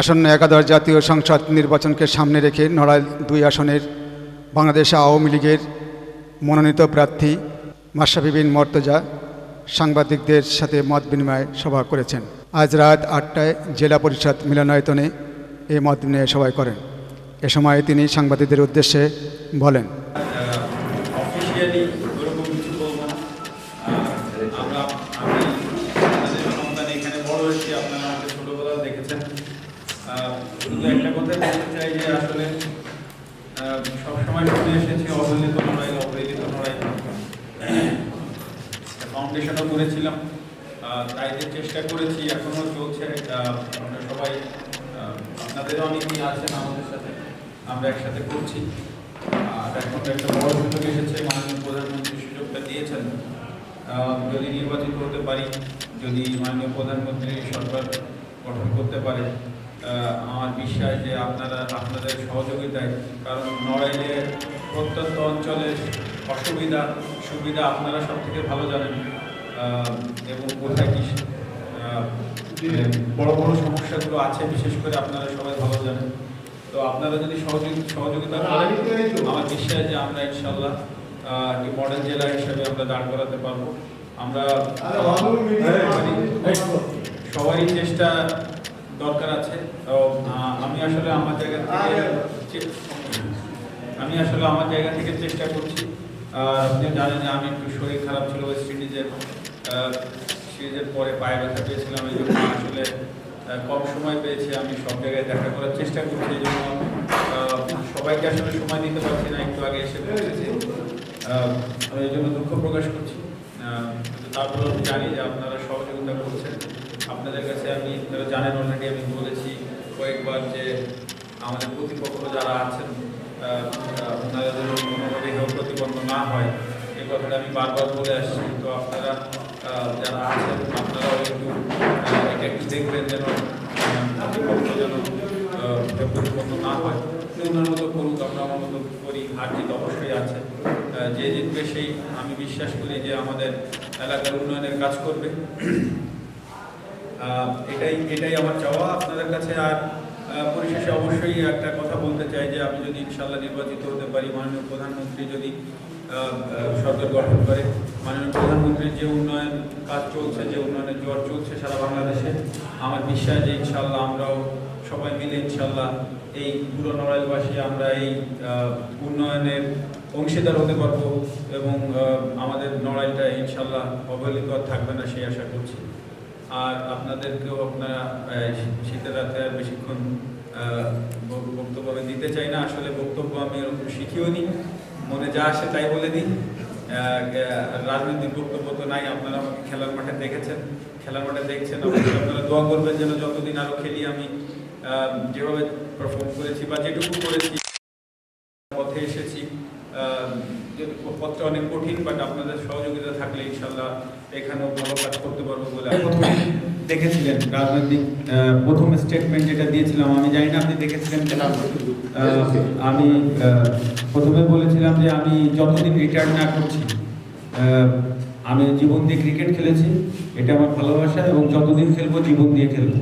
আসন্ন একাদশ জাতীয় সংসদ নির্বাচনকে সামনে রেখে নড়াইল দুই আসনের বাংলাদেশ আওয়ামী লীগের মনোনীত প্রার্থী মাশরাফি বিন মর্তজা সাংবাদিকদের সাথে মত বিনিময় সভা করেছেন। আজ রাত আটটায় জেলা পরিষদ মিলনায়তনে এই মত বিনিময় সভায় করেন। এ সময় তিনি সাংবাদিকদের উদ্দেশ্যে বলেন আমরা এখানে বড় হয়েছি, আপনারা আমাকে ছোটবেলায় দেখেছেন। একটা কথা বলতে চাই যে আসলে সবসময় শুনে এসেছি, অবহেলিত নড়াই অবহেলিত নড়াই ফাউন্ডেশনও করেছিলাম তাইতে চেষ্টা করেছি এখনও চলছে। আমরা সবাই আপনাদেরও অনেকেই আছেন আমাদের সাথে, আমরা একসাথে করছি। আর এখন একটা বড় সুযোগ এসেছে, মাননীয় প্রধানমন্ত্রী সুযোগটা দিয়েছেন। যদি নির্বাচিত হতে পারি, যদি মাননীয় প্রধানমন্ত্রী সরকার গঠন করতে পারে আমার বিশ্বাস যে আপনারা আপনাদের সহযোগিতায় কারণ নড়াইলের প্রত্যন্ত অঞ্চলের অসুবিধা সুবিধা আপনারা সব থেকে ভালো জানেন। এবং কোথায় কি বড় বড় সমস্যাগুলো আছে বিশেষ করে আপনারা সবাই ভালো জানেন। তো আপনারা যদি সহযোগি সহযোগিতা করেন আমার বিশ্বাস যে আমরা ইনশাল্লাহ একটি মডেল জেলা হিসেবে আমরা দাঁড় করাতে পারব। আমরা সবারই- সবারই চেষ্টা দরকার আছে। তো আমি আসলে আমার জায়গা থেকে আমি আসলে আমার জায়গা থেকে চেষ্টা করছি। আর আপনি জানেন যে আমি একটু শরীর খারাপ ছিল ওয়েস্ট ইন্ডিজের সিরিজের পরে পায়ে ব্যথা পেয়েছিলাম এই জন্য আসলে কম সময় পেয়েছি। আমি সব জায়গায় দেখা করার চেষ্টা করছি এই জন্য সবাইকে আসলে সময় দিতে পারছি না একটু আগে এসে পৌঁছেছি আমি এই জন্য দুঃখ প্রকাশ করছি। তারপরে আমি জানি যে আপনারা সহযোগিতা করছেন। আপনাদের কাছে আমি জানেন অলরেডি আমি বলেছি কয়েকবার যে আমাদের প্রতিপক্ষ যারা আছেন ওনারা যেন কোনোভাবে প্রতিবন্ধ না হয় এই কথাটা আমি বারবার বলে আসছি। তো আপনারা যারা আছেন, আপনারাও একটু এটা একটু দেখবেন যেন প্রতিপক্ষ যেন প্রতিবন্ধ না হয়। উনার মতো করুক, আমরা আমার মতো করি হার জিত অবশ্যই আছে। যে জিতবে সেই, আমি বিশ্বাস করি যে আমাদের এলাকার উন্নয়নের কাজ করবে। এটাই এটাই আমার চাওয়া। আপনাদের কাছে আর পরিশেষে অবশ্যই একটা কথা বলতে চাই যে আমি যদি ইনশাল্লাহ নির্বাচিত হতে পারি, মাননীয় প্রধানমন্ত্রী যদি সরকার গঠন করে, মাননীয় প্রধানমন্ত্রীর যে উন্নয়ন কাজ চলছে, যে উন্নয়নের জ্বর চলছে সারা বাংলাদেশে, আমার বিশ্বাস যে ইনশাল্লাহ আমরাও সবাই মিলে ইনশাল্লাহ এই পুরো নড়াইলবাসী আমরা এই উন্নয়নের অংশীদার হতে পারব এবং আমাদের নড়াইলটা ইনশাল্লাহ অবহেলিত থাকবে না সেই আশা করছি। আর আপনাদেরকেও আপনারা শীতের রাতে আর বেশিক্ষণ বক্তব্য আমি দিতে চাই না। আসলে বক্তব্য আমি এরকম শিখিও নি। মনে যা আসে তাই বলে দিই। রাজনৈতিক বক্তব্য তো নাই। আপনারা আমাকে খেলার মাঠে দেখেছেন। খেলার মাঠে দেখছেন। আপনারা দোয়া করবেন যেন যতদিন আরও খেলি আমি যেভাবে পারফর্ম করেছি বা যেটুকু করেছি, পথে এসেছি। পথটা অনেক কঠিন বাট আপনাদের সহযোগিতা থাকলে ইনশাল্লাহ এখানেও ভালো কাজ করতে পারব বলে প্রথমে দেখেছিলেন রাজনৈতিক প্রথম স্টেটমেন্ট যেটা দিয়েছিলাম আমি জানি না আপনি দেখেছিলেন কিনা। আমি আহ, প্রথমে বলেছিলাম যে আমি যতদিন রিটায়ার না করছি আহ, আমি জীবন দিয়ে ক্রিকেট খেলেছি এটা আমার ভালোবাসা এবং যতদিন খেলব জীবন দিয়ে খেলব।